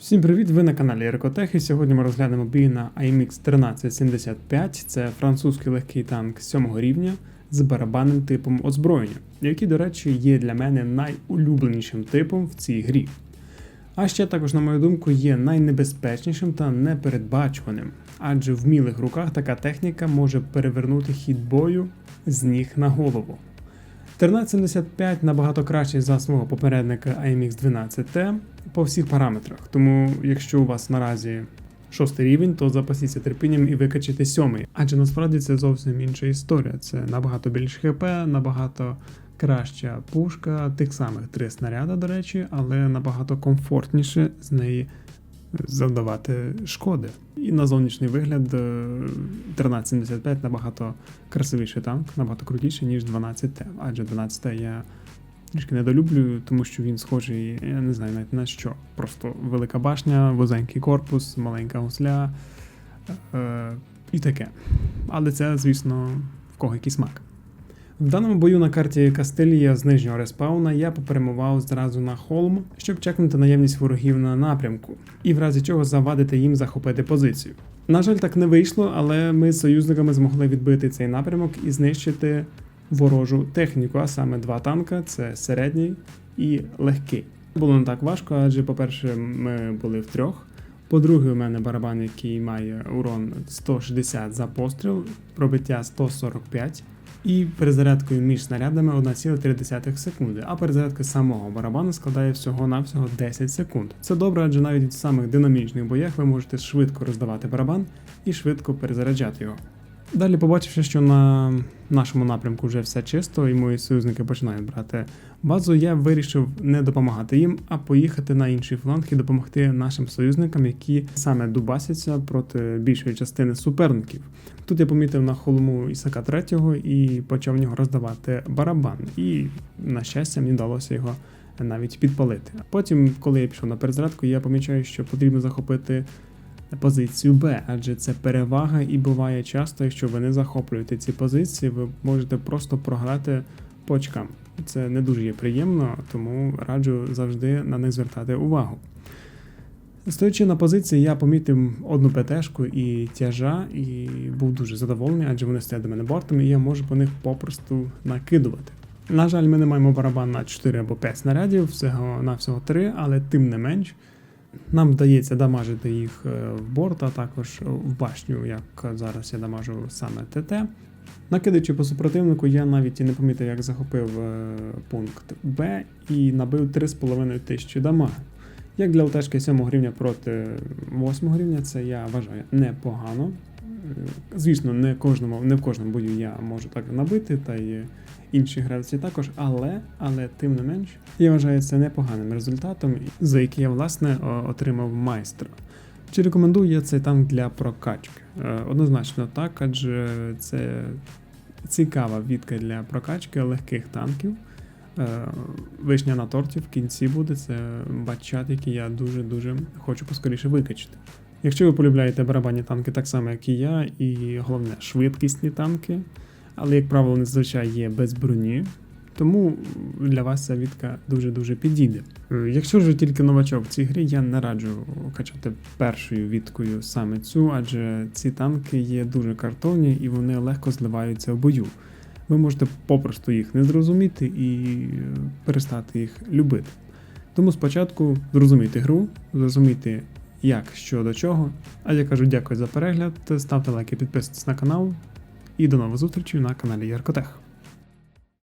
Всім привіт! Ви на каналі Еркотех і сьогодні ми розглянемо бій на IMX 1375. Це французький легкий танк 7 рівня з барабанним типом озброєння, який, до речі, є для мене найулюбленішим типом в цій грі. А ще також, на мою думку, є найнебезпечнішим та непередбачуваним, адже в вмілих руках така техніка може перевернути хід бою з ніг на голову. 1375 набагато кращий за свого попередника IMX 12T по всіх параметрах. Тому, якщо у вас наразі шостий рівень, то запасіться терпінням і викачайте сьомий. Адже насправді це зовсім інша історія. Це набагато більш ХП, набагато краща пушка, тих самих три снаряда, до речі, але набагато комфортніше з неї завдавати шкоди. І на зовнішній вигляд е, 1375 набагато красивіший танк, набагато крутіший, ніж 12Т. Адже 12Т я трішки недолюблюю, тому що він схожий, я не знаю навіть на що. Просто велика башня, вузенький корпус, маленька гусля е, і таке. Але це, звісно, в кого який смак. В даному бою на карті Кастилія з нижнього респауна я поперемував зразу на холм, щоб чекнути наявність ворогів на напрямку, і в разі чого завадити їм захопити позицію. На жаль, так не вийшло, але ми з союзниками змогли відбити цей напрямок і знищити ворожу техніку, а саме два танка це середній і легкий. Було не так важко, адже, по-перше, ми були втрьох. По-друге, у мене барабан, який має урон 160 за постріл, пробиття 145 і перезарядкою між снарядами 1,3 секунди, а перезарядка самого барабану складає всього-навсього 10 секунд. Це добре, адже навіть в самих динамічних боях ви можете швидко роздавати барабан і швидко перезаряджати його. Далі, побачивши, що на нашому напрямку вже все чисто, і мої союзники починають брати базу, я вирішив не допомагати їм, а поїхати на інший фланг і допомогти нашим союзникам, які саме дубасяться проти більшої частини суперників. Тут я помітив на холму Ісака третього і почав в нього роздавати барабан. І, на щастя, мені вдалося його навіть підпалити. Потім, коли я пішов на перезарядку, я помічаю, що потрібно захопити позицію Б, адже це перевага, і буває часто, якщо ви не захоплюєте ці позиції, ви можете просто програти по очкам. Це не дуже є приємно, тому раджу завжди на них звертати увагу. Стоячи на позиції, я помітив одну ПТшку і тяжа, і був дуже задоволений, адже вони стоять до мене бортом, і я можу по них попросту накидувати. На жаль, ми не маємо барабан на 4 або 5 снарядів, всього на всього 3, але тим не менш. Нам вдається дамажити їх е, в борт, а також в башню, як зараз я дамажу саме ТТ. Накидаючи по супротивнику, я навіть і не помітив, як захопив е, пункт Б і набив 3,5 тисячі дамагу. Як для ЛТшки 7 рівня проти 8 рівня, це я вважаю непогано. Звісно, не кожному, не в кожному бою я можу так набити, та й інші гравці також, але, але тим не менш, я вважаю це непоганим результатом, за який я власне отримав майстра. Чи рекомендую я цей танк для прокачки? Е, Однозначно так, адже це цікава відка для прокачки легких танків. Е, Вишня на торті в кінці буде це батчат, який я дуже-дуже хочу поскоріше викачити. Якщо ви полюбляєте барабанні танки так само, як і я, і головне швидкісні танки, але, як правило, не зазвичай є без броні. Тому для вас ця відка дуже-дуже підійде. Е, Якщо ж тільки новачок в цій грі, я не раджу качати першою відкою саме цю, адже ці танки є дуже картонні і вони легко зливаються в бою. Ви можете попросту їх не зрозуміти і е, перестати їх любити. Тому спочатку зрозумійте гру, зрозумійте, як, що до чого. А я кажу дякую за перегляд, ставте лайки, підписуйтесь на канал і до нових зустрічей на каналі Яркотех.